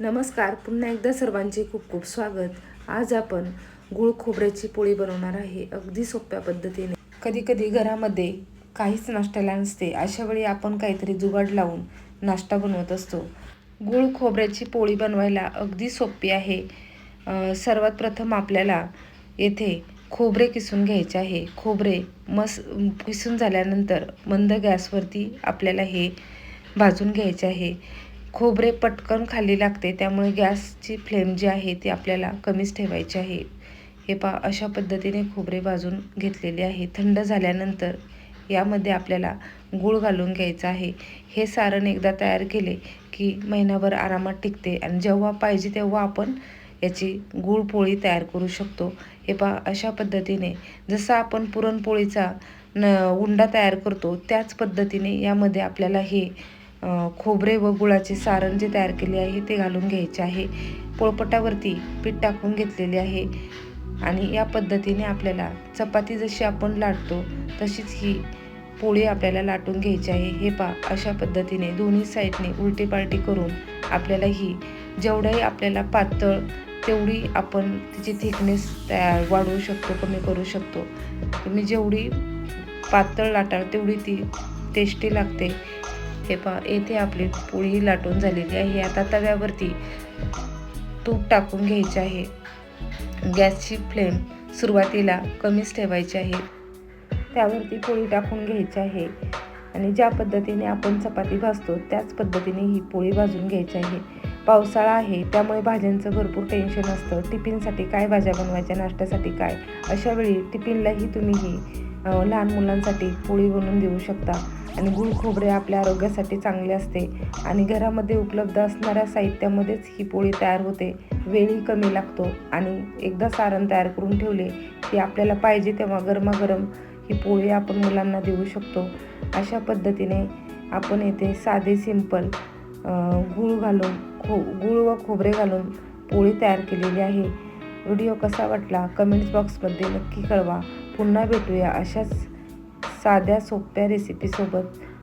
नमस्कार. पुन्हा एकदा सर्वांचे खूप खूप स्वागत. आज आपण गुळ खोबऱ्याची पोळी बनवणार आहे अगदी सोप्या पद्धतीने. कधी कधी घरामध्ये काहीच नाश्त्याला नसते अशा वेळी आपण काहीतरी जुगाड लावून नाश्ता बनवत असतो. गुळ खोबऱ्याची पोळी बनवायला अगदी सोपी आहे. सर्वात प्रथम आपल्याला येथे खोबरे किसून घ्यायचे आहे. खोबरे मस किसून झाल्यानंतर मंद गॅसवरती आपल्याला हे भाजून घ्यायचे आहे. खोबरे पटकन खाली लागते त्यामुळे गॅसची फ्लेम जी आहे ती आपल्याला कमीच ठेवायची आहे. हे पा अशा पद्धतीने खोबरे भाजून घेतलेले आहे. थंड झाल्यानंतर यामध्ये आपल्याला गूळ घालून घ्यायचं आहे. हे सारण एकदा तयार केले की महिनाभर आरामात टिकते आणि जेव्हा पाहिजे तेव्हा आपण याची गूळ पोळी तयार करू शकतो. हे पा अशा पद्धतीने जसं आपण पुरणपोळीचा न उंडा तयार करतो त्याच पद्धतीने यामध्ये आपल्याला हे खोबरे व गुळाचे सारण जे तयार केले आहे ते घालून घ्यायचे आहे. पोळपटावरती पीठ टाकून घेतलेले आहे. आणि या पद्धतीने आपल्याला चपाती जशी आपण लाटतो तशीच ही पोळी आपल्याला लाटून घ्यायची आहे. हे पा अशा पद्धतीने दोन्ही साईडने उलटी पालटी करून आपल्याला ही जेवढंही आपल्याला पातळ तेवढी आपण तिची थिकनेस तयार वाढवू शकतो कमी करू शकतो. तुम्ही जेवढी पातळ लाटाल तेवढी ती टेस्टी लागते. हे पहा येथे आपली पोळी लाटून झालेली आहे. आता तव्यावरती तूप टाकून घ्यायचे आहे. गॅसची फ्लेम सुरुवातीला कमीच ठेवायची आहे. त्यावरती पोळी टाकून घ्यायची आहे. आणि ज्या पद्धतीने आपण चपाती भाजतो त्याच पद्धतीने ही पोळी भाजून घ्यायची आहे. पावसाळा आहे त्यामुळे भाज्यांचं भरपूर टेन्शन असतं. टिफिनसाठी काय भाज्या बनवायच्या नाश्त्यासाठी काय? अशा वेळी टिफिनलाही तुम्ही ही लहान मुलांसाठी पोळी बनवून देऊ शकता. आणि गुळ खोबरे आपल्या आरोग्यासाठी चांगले असते. आणि घरामध्ये उपलब्ध असणाऱ्या साहित्यामध्येच ही पोळी तयार होते. वेळही कमी लागतो. आणि एकदा सारण तयार करून ठेवले की आपल्याला पाहिजे तेव्हा गरमागरम ही पोळी आपण मुलांना देऊ शकतो. अशा पद्धतीने आपण येथे साधे सिंपल गूळ घालून खो गूळ व खोबरे घालून पोळी तयार केलेली आहे. व्हिडिओ कसा वाटला? कमेंट्स बॉक्समध्ये नक्की कळवा. पुन्हा भेटूया अशाच साध्या सोप्या रेसिपीसोबत